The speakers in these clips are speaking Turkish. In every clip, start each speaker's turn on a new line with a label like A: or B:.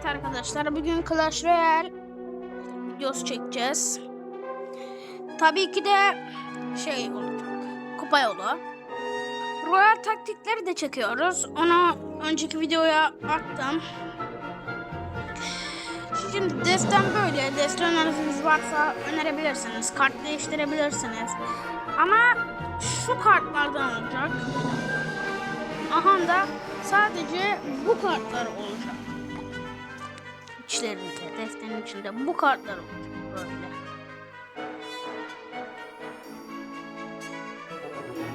A: Evet arkadaşlar bugün Clash Royale videosu çekeceğiz. Tabii ki de şey olacak. Kupa yolu. Royal taktikleri de çekiyoruz. Onu önceki videoya attım. Şimdi destem böyle. Destem öneriniz varsa önerebilirsiniz. Kart değiştirebilirsiniz. Ama şu kartlardan olacak. Aha da sadece bu kartlar olacak. İçlerinde, defterin içinde bu kartlar olacak böyle.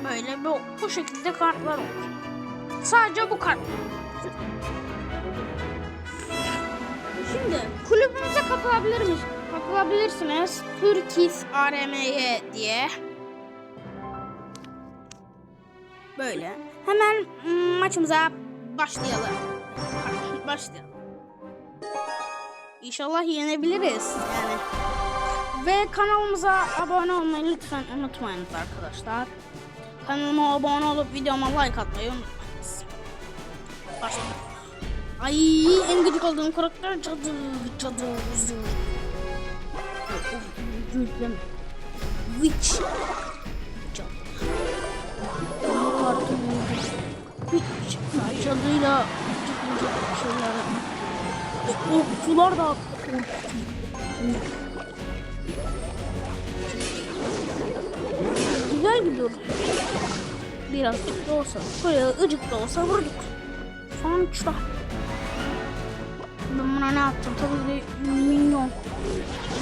A: Böyle bu, bu şekilde kartlar olacak. Sadece bu kart. Şimdi kulübümüze katılabilir miyiz? Katılabilirsiniz. Turkis ARMY diye. Böyle. Hemen mm, maçımıza başlayalım. Başlayalım. İnşallah yenebiliriz yani. Ve kanalımıza abone olmayı lütfen unutmayınız arkadaşlar. Kanalıma abone olup videoma like atmayı unutmayınız. Ay en gıcık olduğum karakter cadı cadı. Gülüm. Witch. Cadıyla gıcık gıcık şeyler. Okçular da Güzel gidiyor. Birazcık da olsa, buraya ıcık da olsa vurduk. Sonuçta. Ben buna ne yaptım? Tabii ki minyon.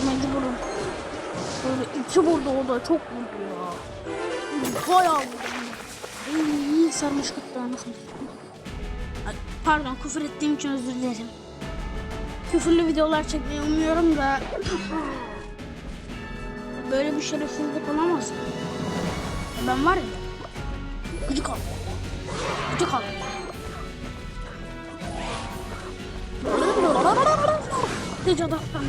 A: Mecburum. Böyle iki vurdu o da çok vurdu ya. Bayağı vurdu. İyi sarmış gırtlağını. Ay, Pardon küfür ettiğim için özür dilerim. Küfürlü videolar çekmeyi umuyorum da böyle bir şerefsizlik olamaz. Ben var ya gıcık al. Gıcık al. Hiç odaklan.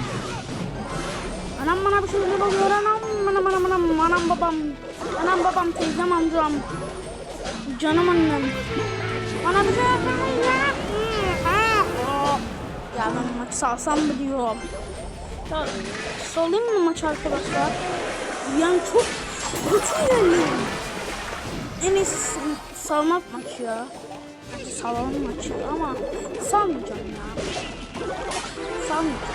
A: Anam bana bir şeyler oluyor anam. Anam anam anam anam babam. Anam babam teyzem amcam. Canım annem. Bana bir şey yapmayın ya. Ya ben maç salsam mı diyorum. Ya salayım mı maç arkadaşlar? Yani çok kötü yani. En iyisi salmak maçı ya. Salalım maçı ama salmayacağım ya. Salmayacağım.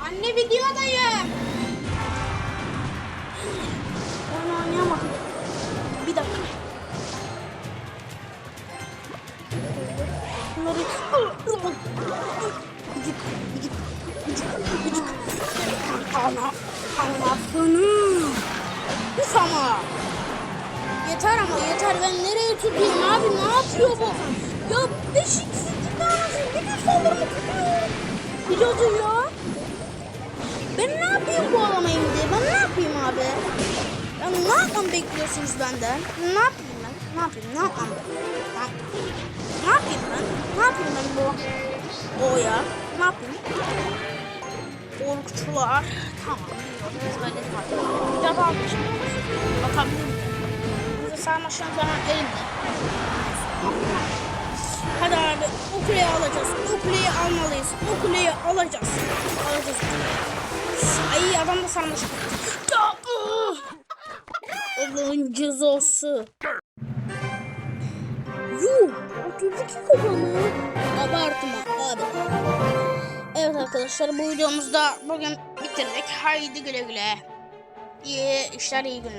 A: Anne videodayım. Ana, anasını. Pis ama. Yeter ama yeter. Ben nereye tutayım abi? Ne yapıyor bu? Ya beşiksiz tanesi. Bir de saldırımı tutuyor. Biliyordu ya. Ben ne yapayım bu adama indi? Ben ne yapayım abi? Ya ne yapmam bekliyorsunuz benden? Ne yapayım ben? Ne yapayım? Ne yapmam? Ne, yap- ne yapayım? Ne yapayım ben bu? O ya. Ne yapayım? Korkutular. Tamam. biliyorum. Böyle var. Ya da almışım. Bakabilir miyim? Sarmaşın falan elimde. Hadi abi o kuleyi alacağız. O kuleyi almalıyız. O kuleyi alacağız. Alacağız. Ay adam da ıh! Allah'ın cezası. Yuh! 32 kupa mı? Abartma abi. Evet arkadaşlar bu videomuzda bugün bitirdik. Haydi güle güle. İyi işler iyi günler.